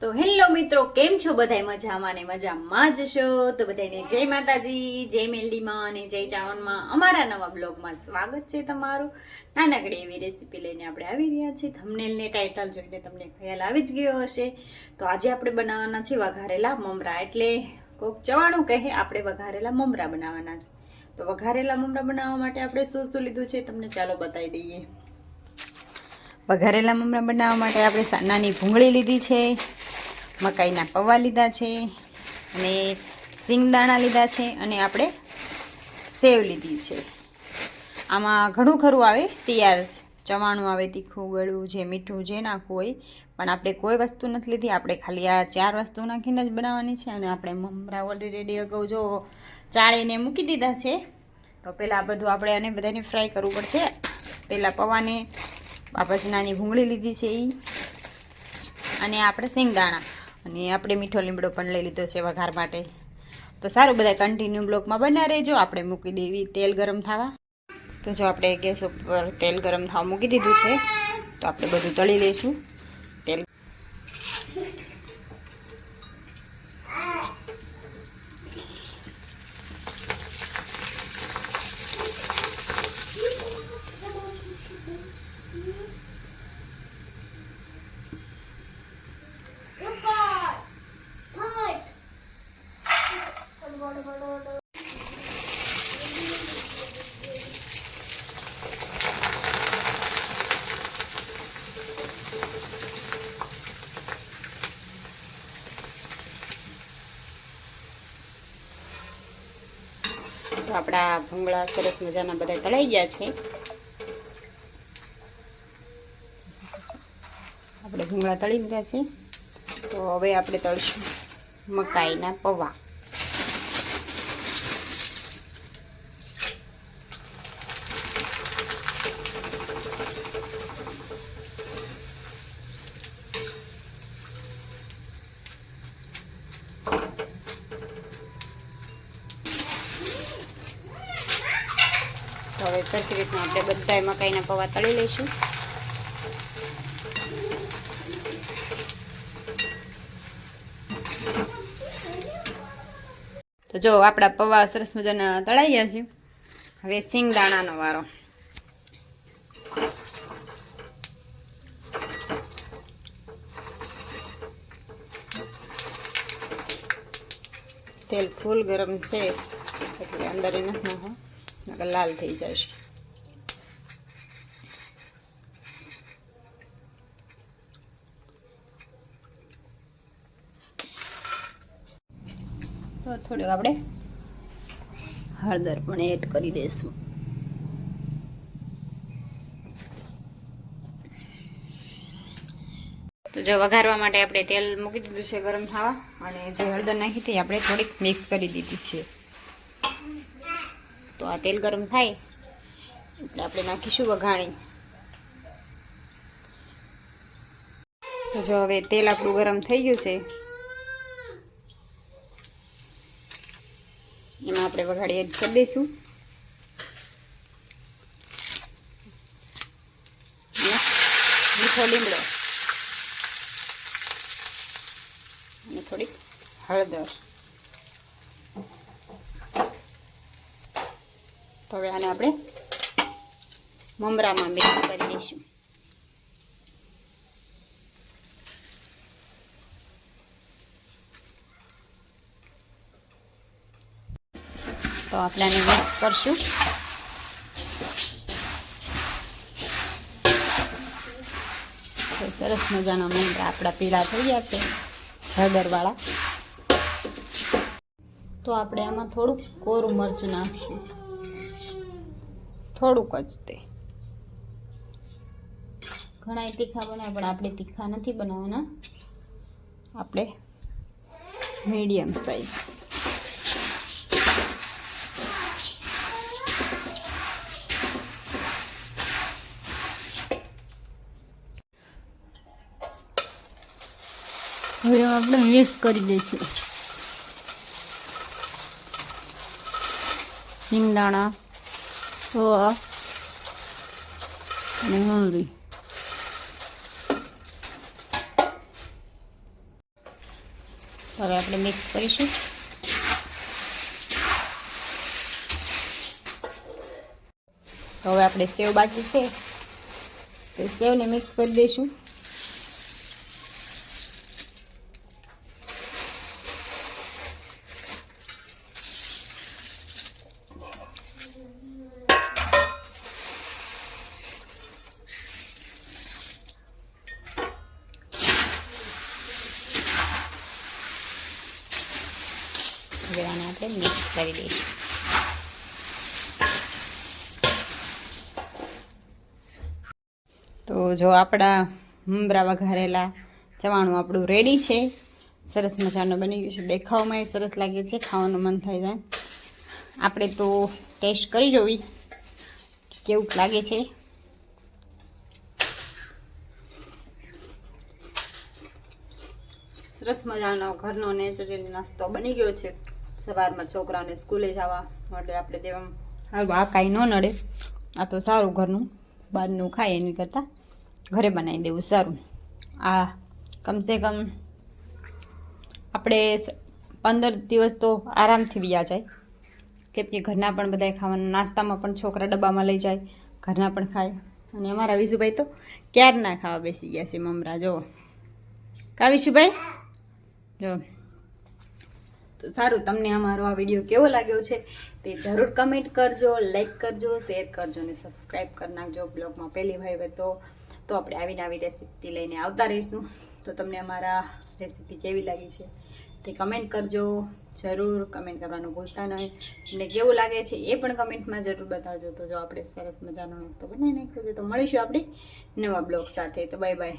તો હેલો મિત્રો, કેમ છો બધાય? મજામાં ને મજામાં જ છો? તો બધાને જય માતાજી, જય મેલડીમાં અને જય ચાવનમાં અમારા નવા બ્લોગમાં સ્વાગત છે તમારું. નાનકડી એવી રેસીપી લઈને આપણે આવી રહ્યા છીએ. થંબનેલને ટાઇટલ જોઈને તમને ખ્યાલ આવી જ ગયો હશે. તો આજે આપણે બનાવવાના છે વઘારેલા મમરા. એટલે કોક ચવાણું કહે, આપણે વઘારેલા મમરા બનાવવાના છે. તો વઘારેલા મમરા બનાવવા માટે આપણે શું શું લીધું છે તમને ચાલો બતાવી દઈએ. વઘારેલા મમરા બનાવવા માટે આપણે નાની ભૂંગળી લીધી છે. મકાઈના પૌવા લીધા છે અને સિંગદાણા લીધા છે અને આપણે સેવ લીધી છે. આમાં ઘણું ખરું આવે, તૈયાર ચવાણું આવે, તીખું ગળું જે મીઠું જે નાખવું હોય, પણ આપણે કોઈ વસ્તુ નથી લીધી. આપણે ખાલી આ ચાર વસ્તુ નાખીને જ બનાવવાની છે અને આપણે મમરા ઓલરેડી અગાઉ જો ચાળીને મૂકી દીધા છે, તો પહેલાં આ બધું આપણે આને બધાને ફ્રાય કરવું પડશે. પહેલાં પૌવાને, આ પછી નાની ભૂંગળી લીધી છે એ અને આપણે સિંગદાણા અને આપણે મીઠો લીમડો પણ લઈ લીધો છે વઘાર માટે. તો સારું બધા કન્ટિન્યુ બ્લોકમાં બના રહેજો. આપણે મૂકી દેવી તેલ ગરમ થવા. તો જો આપણે ગેસ ઉપર તેલ ગરમ થવા મૂકી દીધું છે, તો આપણે બધું તળી લઈશું. તેલ તો આપણા ભૂંગળા સરસ મજાના બધા તળાઈ ગયા છે. આપણે ભૂંગળા તળી દીધા છે. તો હવે આપણે તળશું મકાઈના પૌવા. તો હવે સરખી રીતના આપણે બધા મકાઈના પૌવા તળી લઈશું. તો જો આપણા પૌવા સરસ મજાના તળાઈ ગયા છે. હવે સિંગદાણાનો વારો. તેલ ફૂલ ગરમ છે. એટલે અંદર નથી લાલ થઈ જશે. તો થોડું આપણે હળદર પણ એડ કરી દઈશું. તો જો વઘારવા માટે આપણે તેલ મૂકી દીધું છે ગરમ થવા. અને જે હળદર નાખી હતી આપણે થોડીક મિક્સ કરી દીધી છે. તો આ તેલ ગરમ થાય. એટલે આપણે નાખીશું વઘાણી. જો હવે તેલ આપણું ગરમ થઈ ગયું છે. એમાં આપણે વઘાડી એડ કરી દઈશું. મીઠો લીમડો. અને થોડીક હળદર. હવે આને આપણે મમરામાં મિક્સ કરી દઈશું. તો આપણે આને મિક્સ કરશું. સરસ મજાના મમરા આપણા પીળા થઈ ગયા છે, હળદરવાળા. તો આપણે આમાં થોડુંક કોરું મરચું નાખીશું. થોડુંક જ તે. ઘણા તીખા બનાવે પણ આપણે તીખા નથી બનાવવાના. આપણે મીડિયમ સાઈઝ. હવે આપણે મિક્સ કરી દઈશું. સિંગદાણા સોવા અને હળદી હવે આપણે મિક્સ કરીશું હવે આપણે સેવ બાકી છે. તો સેવને મિક્સ કરી દઈશું. હવે આપણે મિક્સ કરી દઈશું. તો જો આપણા મમરા વઘારેલા ચવાણું આપણું રેડી છે. સરસ મજાનું બની ગયું છે. દેખાવમાં સરસ લાગે છે. ખાવાનું મન થઈ જાય. આપણે તો ટેસ્ટ કરી જોવી કેવું લાગે છે. સરસ મજાનો ઘરનો નેચરલ નાસ્તો બની ગયો છે. સવારમાં છોકરાઓને સ્કૂલે જવા માટે આપણે દેવા હારું આ કાંઈ ન નડે. આ તો સારું ઘરનું. બહારનું ખાય એની કરતાં. ઘરે બનાવી દેવું સારું. આ કમસે કમ આપણે પંદર દિવસ તો આરામથી વ્યા જાય. કેમ કે ઘરના પણ બધાય ખાવાના નાસ્તામાં પણ છોકરા ડબ્બામાં લઈ જાય. ઘરના પણ ખાય. અને અમારા વિશુભાઈ તો ક્યારના ખાવા બેસી ગયા છે મમરા જો કા વિશુભાઈ? જો. તો સારું, તમને અમારો આ વીડિયો કેવો લાગ્યો છે તે જરૂર કમેન્ટ કરજો લાઈક કરજો શેર કરજો અને સબસ્ક્રાઈબ કરી નાખજો બ્લોગમાં પહેલી ભાઈ તો. તો આપણે આવીને આવી રેસીપી લઈને આવતા રહીશું. તો તમને અમારા રેસીપી કેવી લાગી છે તે કમેન્ટ કરજો. જરૂર કમેન્ટ કરવાનું ભૂલતા નહીં તમને કેવું લાગે છે એ પણ કમેન્ટમાં જરૂર બતાવજો. તો જો આપણે સરસ મજાનો નાસ્તો બનાવી નાખ્યો તો મળીશું આપણે નવા બ્લોગ સાથે. તો બાય બાય